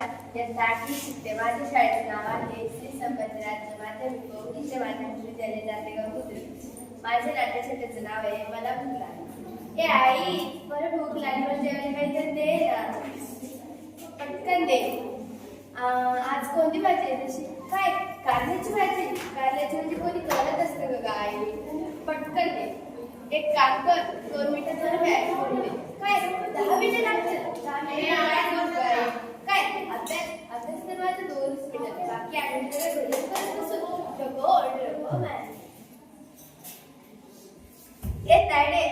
यंदा शिकते माझ्या शाळेचे नाव आहे श्री संपत राज्य माध्यमिक व उच्च माध्यमिक विद्यालय जातेगाव बुद्रुक माझ्या नाट्यशाळेचं नाव आहे मला भूक लागली. हे आई बरं भूक लागली म्हणजे काहीतरी दे ना. पटकन दे. आज कोणती भाजी आहे तशी काय? कारल्याची भाजी? कारल्याची म्हणजे कोणी करत असतं का ग आई? पटकन दे. एक काम कर दोन मिनिटं जरा व्यायाम करून दे काय? दहा मिनिटं लागतील. दहा मिनिटं. काय अभ्यास अभ्यास बाकी आठ मिनिटं करत बसू नको ए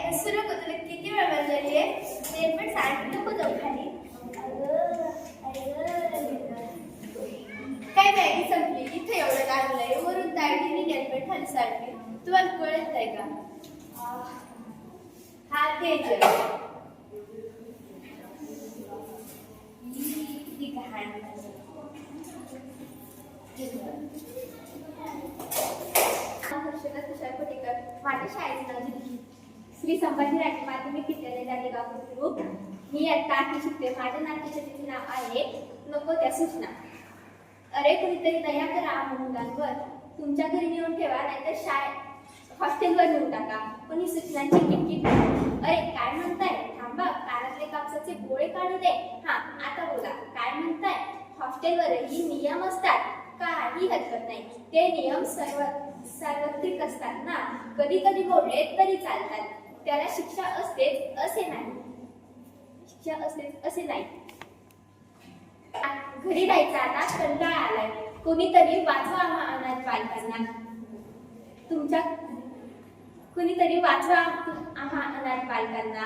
हसू नको तुला किती वेळ बनलेली आहे? ते पण सांग नको जाऊ खाली. काय मॅगी संपली? इथे एवढं लागलंय. वरून तायडीने नेलपेट खाली साडली तुम्हाला कळत नाही का? हा ते माझ्या शाळेचं नाव श्री संभाजी राजे माध्यमिक विद्यालय जागेगाव बुद्रुक. मी आता आठवी शिकते. माझ्या नाट्यशाळेचे नाव आहे नको त्या सूचना. अरे कुणीतरी दया करा मुलांवर. तुमच्या घरी नेऊन ठेवा नाहीतर शाळेत हॉस्टेलवर नेऊन टाका. पण ही सूचनांची किटकिट अरे काय म्हणताय? थांबा कानातले कापसाचे गोळे काढू दे. हा आता बोला. काय म्हणताय? हॉस्टेलवरही नियम असतात. काही हरकत नाही. ते नियम सर्व सार्वत्रिक असतात ना. कधी कधी मोडले तरी चालतात. त्याला शिक्षा असतेच असे नाही. शिक्षा असतेच असे नाही. घरी जायचा आता कंटाळा आलाय. कोणीतरी वाचवा आम्हाला अनाथ बालकांना. तुमच्या कोणीतरी वाचवा आम्हा अनाथ बालकांना.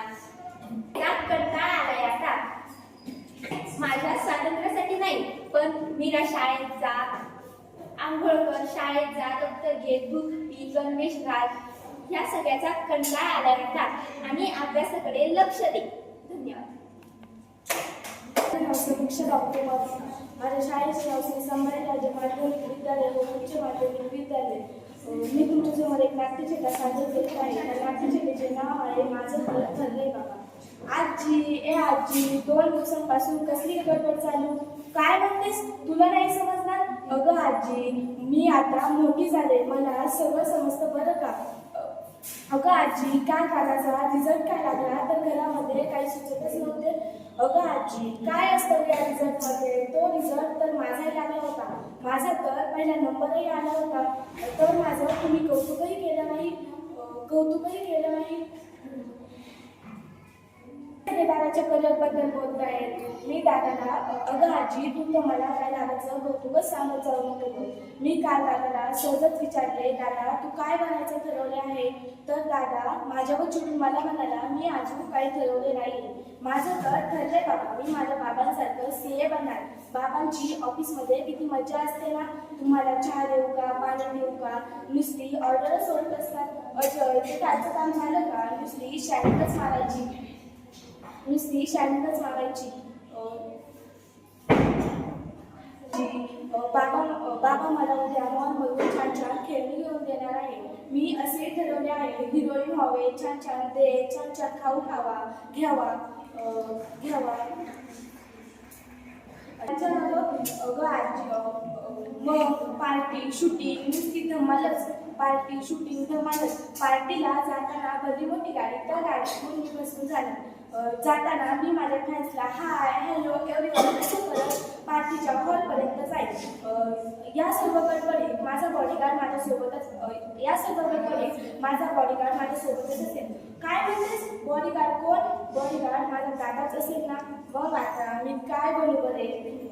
त्यात कंटाळा आलाय आता. माझ्या स्वातंत्र्यासाठी नाही. पण मीरा शाळेत जा आंघोळ कर शाळेत जा दप्तर घे दूध पी गणवेश घाल. ह्या सगळ्याचा कंटाळा आला आता आणि अभ्यासाकडे लक्ष दे. धन्यवाद. माझं डॉक्टर माझ्या शाळेचे नाव श्री संभाजी राजे माध्यमिक विद्यालय व उच्च माध्यमिक विद्यालय. मी तुमच्यासमोर एक नाट्यचित्र सादर करत आहे. त्या नाट्यचित्रेचे नाव आहे माझं घर ठरलंय बाबा. आजी ए आजी दोन दिवसांपासून कसली गडबड चालू? काय म्हणतेस? तुला नाही समजणार? अगं आजी मी आता मोठी झाले. मला सगळं समजतं बरं का? अगं आजी काय करायचा? रिझल्ट काय लागला? तर घरामध्ये काही सुचतच नव्हते. अगं आजी काय असतं या रिझल्टमध्ये तो रिझल्ट तर माझाही लागला होता. माझा तर पहिला नंबरही आला होता. तर माझं तुम्ही कौतुकही केलं नाही. कौतुकही केलं नाही. दादाच्या करिअरबद्दल बद्दल बोलताय. मी दादाला अगं आजी तू तर मला काय दादाचं कौतुकच सांगत जाऊ नको मी काल दादाला सहजच विचारले दादा तू काय बनायचं ठरवले आहे? तर दादा माझ्यावर चिडून मला म्हणाला मी अजून काही ठरवले नाही. माझं तर ठरलंय बाबा. मी माझ्या बाबांसारखं सी ए बनणार. बाबांची ऑफिसमध्ये किती मजा असते ना? तुम्हाला चहा देऊ का? पाणी देऊ का? नुसती ऑर्डरच सोडत असतात अजय ते त्याचं काम झालं का? नुसती शॅनिकच मारायची. नुसती शाळेतच मागायची बाबा बाबा मला उद्या मॉलमधून छान छान खेळणी घेऊन देणार आहे. मी असे ठरवले आहे हिरोईन व्हावे छान छान दे छान छान खाऊ खावा घ्यावा घ्यावा. त्याच्यानंतर अगं आजी मग पार्टी शूटिंग नुसती धमालच. पार्टी शूटिंग धमालच पार्टीला जाताना भली मोठी गाडी. त्या गाडीत मी बसून झाली. जाताना मी माझ्या फ्रेंड्सला हाय हॅलो एवढी असं करत पार्टीच्या हॉलपर्यंत जाईल. या सर्व गडबडीत माझा बॉडीगार्ड माझ्यासोबतच या सर्व गडबडीत माझा बॉडीगार्ड माझ्यासोबतच असेल. काय म्हणतेस बॉडीगार्ड कोण? बॉडीगार्ड माझा दादाच असेल ना? मग आता मी काय बरोबर आहे